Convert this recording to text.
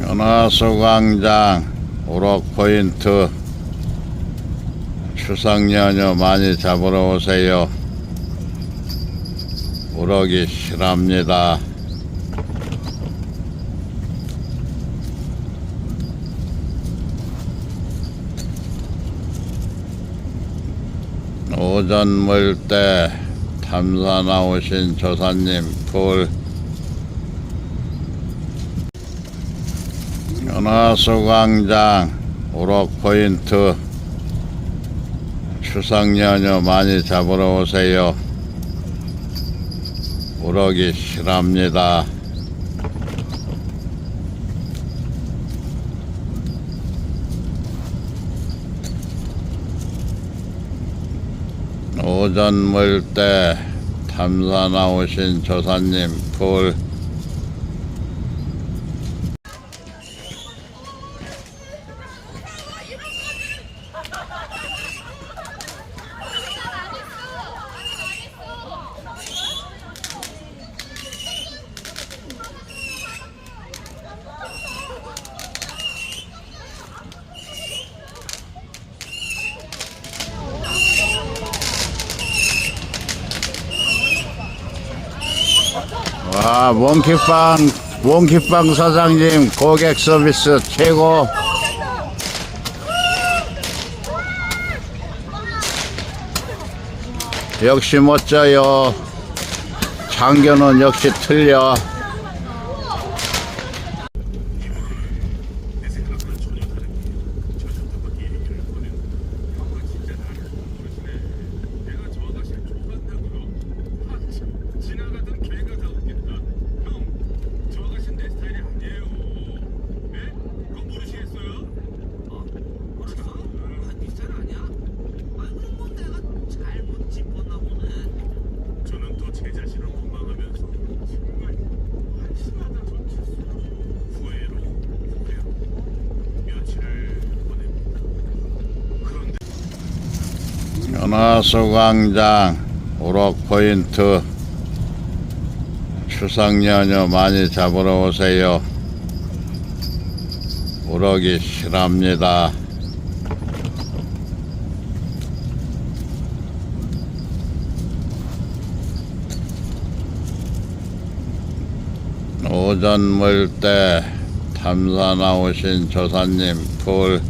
연화수 광장 우럭 포인트 추석 연휴 많이 잡으러 오세요. 우럭이 실합니다. 오전 물때 탐사 나오신 조사님 풀 연화수 광장 우럭 포인트 추석 연휴 많이 잡으러 오세요. 우럭이 실합니다. 오전 물때 탐사 나오신 조사님 풀 와, 몽키빵, 몽키빵 사장님 고객 서비스 최고. 역시 멋져요. 장교는 역시 틀려. 제 자신을 원망하면서 정말 한심하다 전체수 후회로 후회로 며칠을 보냅니다. 그런데 연화수 광장 우럭포인트 추석 연휴 많이 잡으러 오세요. 우럭이 실합니다. 오전 물때 탐사 나오신 조사님 풀